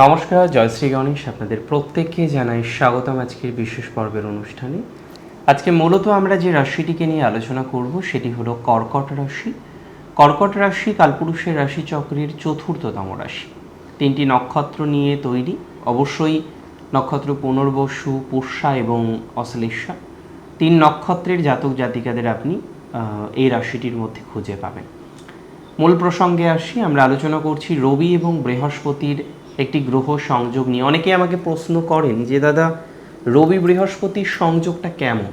নমস্কার জয়শ্রী গণেশ আপনাদের প্রত্যেককে জানাই স্বাগতম আজকের বিশেষ পর্বের অনুষ্ঠানে। আজকে মূলত আমরা যে রাশিটিকে নিয়ে আলোচনা করব সেটি হলো কর্কট রাশি। কর্কট রাশি কালপুরুষের রাশি চক্রের চতুর্থতম রাশি। তিনটি নক্ষত্র নিয়ে তৈরি। অবশ্যই নক্ষত্র পুনর্বসু, পুষ্যা এবং অশ্লেষা। তিন নক্ষত্রের জাতক জাতিকাদের আপনি এই রাশিটির মধ্যে খুঁজে পাবেন। মূল প্রসঙ্গে আসি, আমরা আলোচনা করছি রবি এবং বৃহস্পতির একটি গ্রহ সংযোগ নিয়ে। অনেকে আমাকে প্রশ্ন করেন যে, দাদা, রবি বৃহস্পতির সংযোগটা কেমন?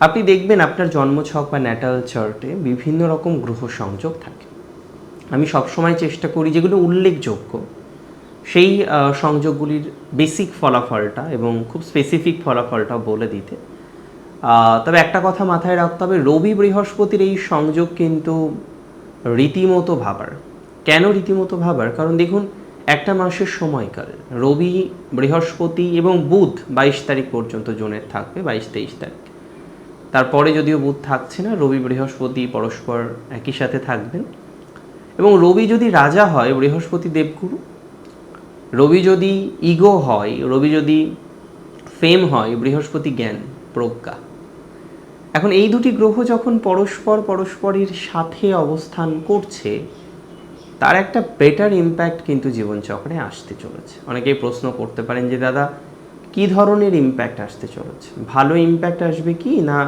আপনি দেখবেন আপনার জন্মছক বা ন্যাটাল চার্টে বিভিন্ন রকম গ্রহ সংযোগ থাকে। আমি সবসময় চেষ্টা করি যেগুলো উল্লেখযোগ্য। সেই সংযোগগুলির বেসিক ফলাফলটা এবং খুব স্পেসিফিক ফলাফলটা বলে দিতে। তবে একটা কথা মাথায় রাখতে হবে, রবি বৃহস্পতির এই সংযোগ কিন্তু রীতিমতো ভাবার। কেন রীতিমতো ভাবার? কারণ দেখুন একটা মাসের সময়কাল। রবি, বৃহস্পতি এবং বুধ বাইশ তারিখ পর্যন্ত জোনের থাকবে, বাইশ তেইশ তারিখ। তারপরে যদিও বুধ থাকছে না, রবি, বৃহস্পতি পরস্পর একই সাথে থাকবেন। এবং রবি যদি রাজা হয়, বৃহস্পতি দেবগুরু। রবি যদি ইগো হয়, রবি যদি ফেম হয়, বৃহস্পতি জ্ঞান, প্রজ্ঞা। এখন এই দুটি গ্রহ যখন পরস্পর পরস্পরের সাথে অবস্থান করছে তার একটা বেটার ইম্প্যাক্ট কিন্তু জীবনচক্রে আসতে চলেছে। অনেকেই প্রশ্ন করতে পারেন যে, দাদা, কি ধরনের ইম্প্যাক্ট আসতে চলেছে? ভালো ইম্প্যাক্ট আসবে কি না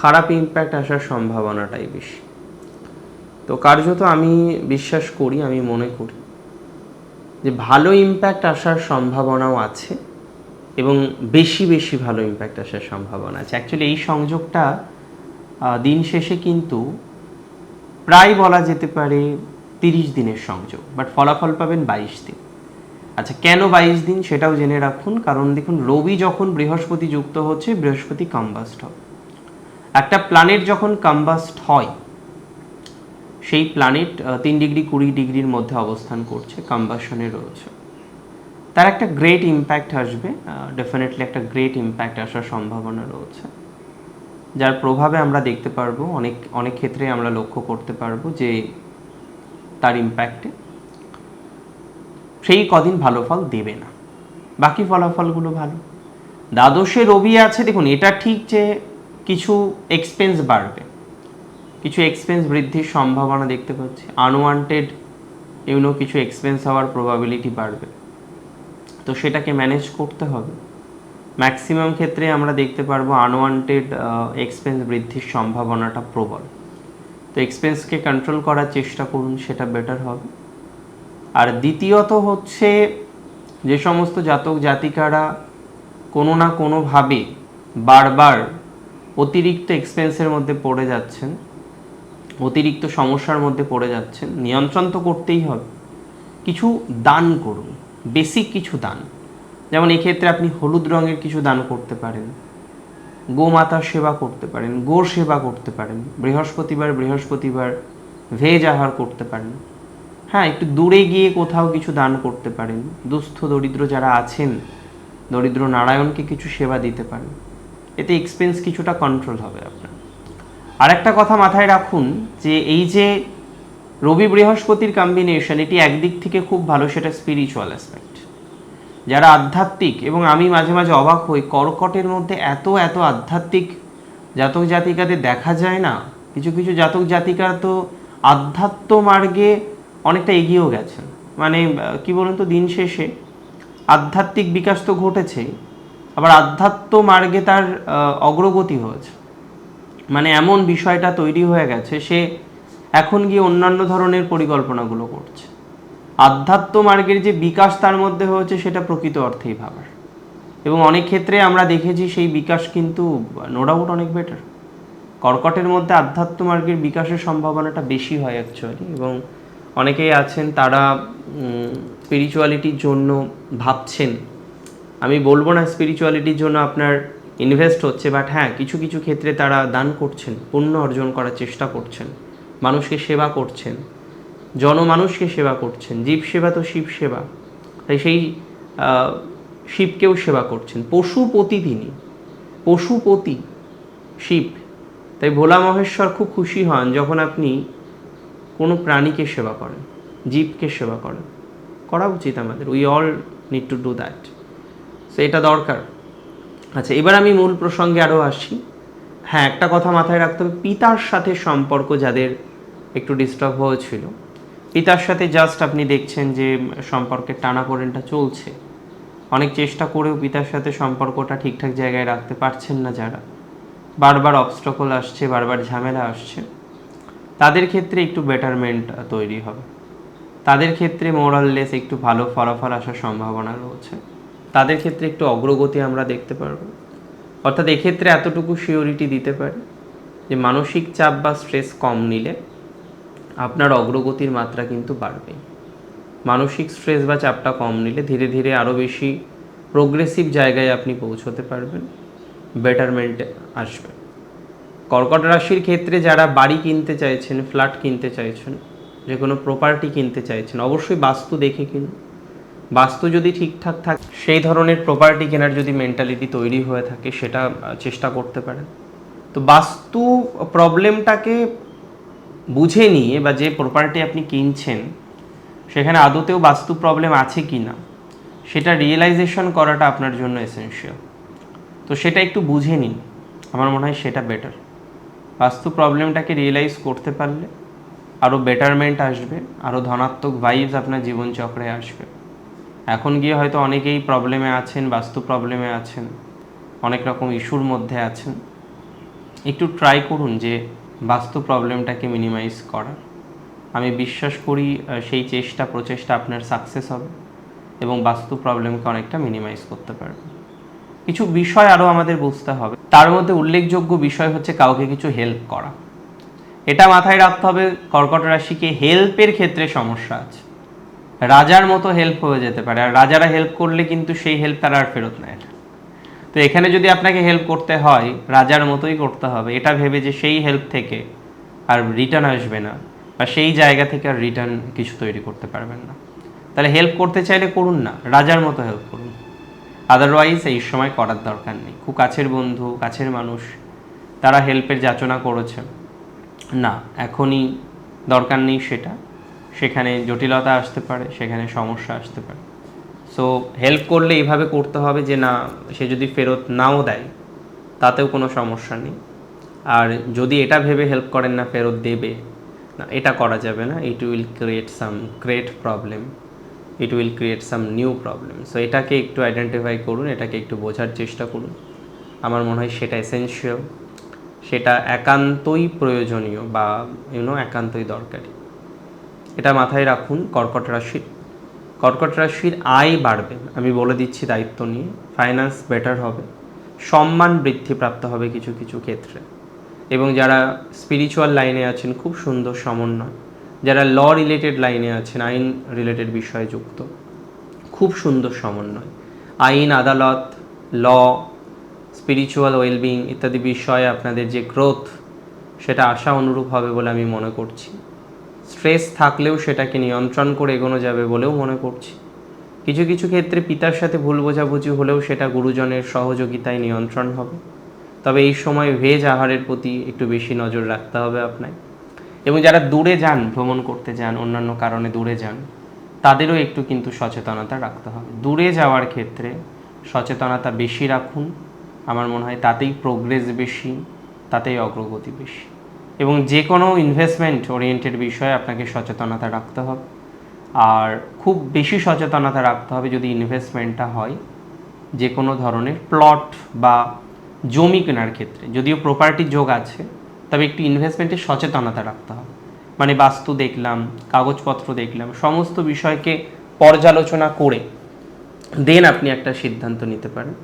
খারাপ ইম্প্যাক্ট আসার সম্ভাবনাটাই বেশি? তো কার্যত আমি বিশ্বাস করি, আমি মনে করি যে, ভালো ইম্প্যাক্ট আসার সম্ভাবনাও আছে এবং বেশি বেশি ভালো ইম্প্যাক্ট আসার সম্ভাবনা আছে। অ্যাকচুয়ালি এই সংযোগটা দিন শেষে কিন্তু প্রায় বলা যেতে পারে তিরিশ দিনের সংযোগ বাট ফলাফল পাবেন বাইশ দিন। আচ্ছা কেন বাইশ দিন সেটাও জেনে রাখুন, কারণ দেখুন, রবি যখন বৃহস্পতি যুক্ত হচ্ছে, বৃহস্পতি কম্বাস্ট হবে। একটা প্ল্যানেট যখন কম্বাস্ট হয়, সেই প্ল্যানেট তিন ডিগ্রি কুড়ি ডিগ্রির মধ্যে অবস্থান করছে কম্বাসনে রয়েছে। তার একটা গ্রেট ইম্প্যাক্ট আসবে ডেফিনেটলি একটা গ্রেট ইম্প্যাক্ট আসার সম্ভাবনা রয়েছে। যার প্রভাবে আমরা দেখতে পারব, অনেক অনেক ক্ষেত্রে আমরা লক্ষ্য করতে পারব যে তার ইম্প্যাক্টে সেই কদিন ভালো ফল দেবে না। বাকি ফলাফলগুলো ভালো। দ্বাদশে রবি আছে, দেখুন, এটা ঠিক যে কিছু এক্সপেন্স বাড়বে। কিছু এক্সপেন্স বৃদ্ধির সম্ভাবনা দেখতে পাচ্ছি। আনওয়ান্টেড ইউনো কিছু এক্সপেন্স হওয়ার প্রবাবিলিটি বাড়বে। তো সেটাকে ম্যানেজ করতে হবে। ম্যাক্সিমাম ক্ষেত্রে আমরা দেখতে পারব আনওয়ান্টেড এক্সপেন্স বৃদ্ধির সম্ভাবনাটা প্রবল। তো এক্সপেন্সকে কন্ট্রোল করার চেষ্টা করুন, সেটা বেটার হবে। আর দ্বিতীয়ত হচ্ছে, যে সমস্ত জাতক জাতিকারা কোনো না কোনোভাবে বারবার অতিরিক্ত এক্সপেন্সের মধ্যে পড়ে যাচ্ছেন, অতিরিক্ত সমস্যার মধ্যে পড়ে যাচ্ছেন, নিয়ন্ত্রণ তো করতেই হবে। কিছু দান করুন বেসিক কিছু দান। যেমন এক্ষেত্রে আপনি হলুদ রঙের কিছু দান করতে পারেন। গোমাতার সেবা করতে পারেন, গোর সেবা করতে পারেন, বৃহস্পতিবার বৃহস্পতিবার ভেজ আহার করতে পারেন। হ্যাঁ একটু দূরে গিয়ে কোথাও কিছু দান করতে পারেন। দুস্থ দরিদ্র যারা আছেন, দরিদ্র নারায়ণকে কিছু সেবা দিতে পারেন। এতে এক্সপেন্স কিছুটা কন্ট্রোল হবে আপনার। আরেকটা কথা মাথায় রাখুন যে এই যে রবি বৃহস্পতির কম্বিনেশন এটি একদিক থেকে খুব ভালো, সেটা স্পিরিচুয়াল অ্যাসপেক্ট যারা আধ্যাত্মিক এবং আমি মাঝে মাঝে অবাক হই, কর্কটের মধ্যে এত এত আধ্যাত্মিক জাতক জাতিকাদের দেখা যায় না? কিছু কিছু জাতক জাতিকা তো আধ্যাত্ম মার্গে অনেকটা এগিয়েও গেছেন। মানে কি বলুন তো, দিন শেষে। আধ্যাত্মিক বিকাশ তো ঘটেছে, আবার আধ্যাত্ম মার্গে তার অগ্রগতি হয়েছে। মানে এমন বিষয়টা তৈরি হয়ে গেছে, সে এখন গিয়ে অন্যান্য ধরনের পরিকল্পনাগুলো করছে। আধ্যাত্ম মার্গের যে বিকাশ তার মধ্যে হয়েছে সেটা প্রকৃত অর্থেই ভাবার। এবং অনেক ক্ষেত্রে আমরা দেখেছি সেই বিকাশ কিন্তু নো ডাউট অনেক বেটার কর্কটের মধ্যে আধ্যাত্ম মার্গের বিকাশের সম্ভাবনাটা বেশি হয় অ্যাকচুয়ালি এবং অনেকেই আছেন তারা স্পিরিচুয়ালিটির জন্য ভাবছেন। আমি বলব না স্পিরিচুয়ালিটির জন্য আপনার ইনভেস্ট হচ্ছে বাট হ্যাঁ কিছু কিছু ক্ষেত্রে তারা দান করছেন, পুণ্য অর্জন করার চেষ্টা করছেন, মানুষকে সেবা করছেন। জনমানুষকে সেবা করছেন, জীব সেবা তো শিব সেবা। তাই সেই শিবকেও সেবা করছেন। পশুপতি তিনি পশুপতি শিব। তাই ভোলা মহেশ্বর খুব খুশি হন যখন আপনি কোনো প্রাণীকে সেবা করেন, জীবকে সেবা করেন। করা উচিত আমাদের we all need to do that so এটা দরকার। আচ্ছা এবার আমি মূল প্রসঙ্গে আরও আসি। হ্যাঁ একটা কথা মাথায় রাখতে হবে, পিতার সাথে সম্পর্ক যাদের একটু ডিস্টার্ব হয়েছিল পিতার সাথে জাস্ট আপনি দেখছেন যে সম্পর্কের টানাপোড়েনটা চলছে। অনেক চেষ্টা করেও পিতার সাথে সম্পর্কটা ঠিকঠাক জায়গায় রাখতে পারছেন না যারা। বারবার অবস্টকল আসছে, বারবার ঝামেলা আসছে। তাদের ক্ষেত্রে একটু বেটারমেন্ট তৈরি হবে। তাদের ক্ষেত্রে মোরাললেস একটু ভালো ফলাফল আসার সম্ভাবনা রয়েছে। তাদের ক্ষেত্রে একটু অগ্রগতি আমরা দেখতে পারব। অর্থাৎ এক্ষেত্রে এতটুকু সিওরিটি দিতে পারে যে, মানসিক চাপ বা স্ট্রেস কম নিলে আপনার অগ্রগতির মাত্রা কিন্তু বাড়বে। মানসিক স্ট্রেস বা চাপটা কম নিলে ধীরে ধীরে আরও বেশি প্রোগ্রেসিভ জায়গায় আপনি পৌঁছতে পারবেন। বেটারমেন্টে আসবে। কর্কট রাশির ক্ষেত্রে যারা বাড়ি কিনতে চাইছেন ফ্ল্যাট কিনতে চাইছেন, যে কোনো প্রপার্টি কিনতে চাইছেন, অবশ্যই বাস্তু দেখে কিনুন। বাস্তু যদি ঠিকঠাক থাকে, সেই ধরনের প্রপার্টি কেনার যদি মেন্টালিটি তৈরি হয়ে থাকে, সেটা চেষ্টা করতে পারেন। তো বাস্তু প্রবলেমটাকে বুঝে নিয়ে বা যে প্রপার্টি আপনি কিনছেন, সেখানে আদতেও বাস্তু প্রবলেম আছে কি না সেটা রিয়েলাইজেশন করাটা আপনার জন্য এসেনশিয়াল তো সেটা একটু বুঝে নিন, আমার মনে হয় সেটা বেটার বাস্তু প্রবলেমটাকে রিয়েলাইজ করতে পারলে আরও বেটারমেন্ট আসবে আরও ধনাত্মক ভাইবস আপনার জীবনচক্রে আসবে। এখন গিয়ে হয়তো অনেকেই প্রবলেমে আছেন, বাস্তু প্রবলেমে আছেন, অনেক রকম ইস্যুর মধ্যে আছেন। একটু ট্রাই করুন যে বাস্তু প্রবলেমটাকে মিনিমাইজ করার আমি বিশ্বাস করি সেই চেষ্টা, প্রচেষ্টা আপনার সাকসেস হবে এবং বাস্তু প্রবলেমকে অনেকটা মিনিমাইজ করতে পারবে। কিছু বিষয় আরও আমাদের বুঝতে হবে। তার মধ্যে উল্লেখযোগ্য বিষয় হচ্ছে কাউকে কিছু হেল্প করা। এটা মাথায় রাখতে হবে, কর্কট রাশিকে হেল্পের ক্ষেত্রে সমস্যা আছে। রাজার মতো হেল্প হয়ে যেতে পারে, আর রাজারা হেল্প করলে কিন্তু সেই হেল্প তারা আর ফেরত নেয় না। তো এখানে যদি আপনাকে হেল্প করতে হয়, রাজার মতোই করতে হবে। এটা ভেবে যে সেই হেল্প থেকে আর রিটার্ন আসবে না বা সেই জায়গা থেকে আর রিটার্ন কিছু তৈরি করতে পারবেন না। তাহলে হেল্প করতে চাইলে করুন না, রাজার মতো হেল্প করুন। আদারওয়াইজ এই সময় করার দরকার নেই। খুব কাছের বন্ধু, কাছের মানুষ, তারা হেল্পের যাচনা করেছে। না, এখনই দরকার নেই সেটা। সেখানে জটিলতা আসতে পারে, সেখানে সমস্যা আসতে পারে। সো হেল্প করলে এইভাবে করতে হবে যে না, সে যদি ফেরত নাও দেয়, তাতেও কোনো সমস্যা নেই। আর যদি এটা ভেবে হেল্প করেন না, ফেরত দেবে, না, এটা করা যাবে না it will create some great problem it will create some new problem so এটাকে একটু আইডেন্টিফাই করুন, এটাকে একটু বোঝার চেষ্টা করুন। আমার মনে হয় সেটা এসেনশিয়াল সেটা একান্তই প্রয়োজনীয় বা ইউনো একান্তই দরকারি। এটা মাথায় রাখুন, কর্কট রাশির কর্কট রাশির আয় বাড়বে, আমি বলে দিচ্ছি দায়িত্ব নিয়ে ফাইন্যান্স বেটার হবে, সম্মান বৃদ্ধি প্রাপ্ত হবে কিছু কিছু ক্ষেত্রে। এবং যারা স্পিরিচুয়াল লাইনে আছেন, খুব সুন্দর সমন্বয়। যারা ল রিলেটেড লাইনে আছেন, আইন রিলেটেড বিষয়ে যুক্ত, খুব সুন্দর সমন্বয়। আইন, আদালত ল স্পিরিচুয়াল ওয়েলবিং ইত্যাদি বিষয়ে আপনাদের যে গ্রোথ সেটা আশা অনুরূপ হবে বলে আমি মনে করছি। স্ট্রেস থাকলেও সেটাকে নিয়ন্ত্রণ করে এগোনো যাবে বলেও মনে করছি। কিছু কিছু ক্ষেত্রে পিতার সাথে ভুল বোঝাবুঝি হলেও সেটা গুরুজনের সহযোগিতায় নিয়ন্ত্রণ হবে। তবে এই সময় ভেজ আহারের প্রতি একটু বেশি নজর রাখতে হবে আপনার এবং যারা দূরে যান, ভ্রমণ করতে যান, অন্যান্য কারণে দূরে যান, তাদেরও একটু কিন্তু সচেতনতা রাখতে হবে। দূরে যাওয়ার ক্ষেত্রে সচেতনতা বেশি রাখুন। আমার মনে হয় তাতেই প্রোগ্রেস বেশি, তাতেই অগ্রগতি বেশি। এবং যে কোনো ইনভেস্টমেন্ট ওরিয়েন্টেড বিষয়ে আপনাকে সচেতনতা রাখতে হবে। আর খুব বেশি সচেতনতা রাখতে হবে যদি ইনভেস্টমেন্টটা হয় যে কোনো ধরনের প্লট বা জমি কেনার ক্ষেত্রে। যদিও প্রপার্টি যোগ আছে, তবে একটু ইনভেস্টমেন্টের সচেতনতা রাখতে হবে। মানে বাস্তু দেখলাম, কাগজপত্র দেখলাম, সমস্ত বিষয়কে পর্যালোচনা করে দেন আপনি একটা সিদ্ধান্ত নিতে পারেন।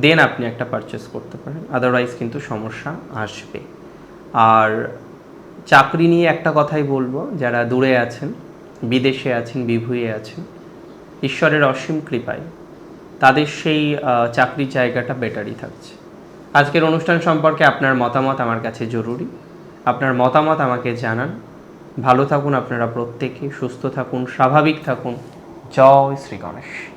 দেন আপনি একটা পারচেস করতে পারেন। আদারওয়াইজ কিন্তু সমস্যা আসবে। আর চাকরি নিয়ে একটা কথাই বলব, যারা দূরে আছেন, বিদেশে আছেন, বিভুয়ে আছেন, ঈশ্বরের অসীম কৃপায় তাদের সেই চাকরির জায়গাটা বেটারই থাকছে। আজকের অনুষ্ঠান সম্পর্কে আপনার মতামত আমার কাছে জরুরি। আপনার মতামত আমাকে জানান। ভালো থাকুন আপনারা প্রত্যেকে, সুস্থ থাকুন, স্বাভাবিক থাকুন। জয় শ্রী গণেশ।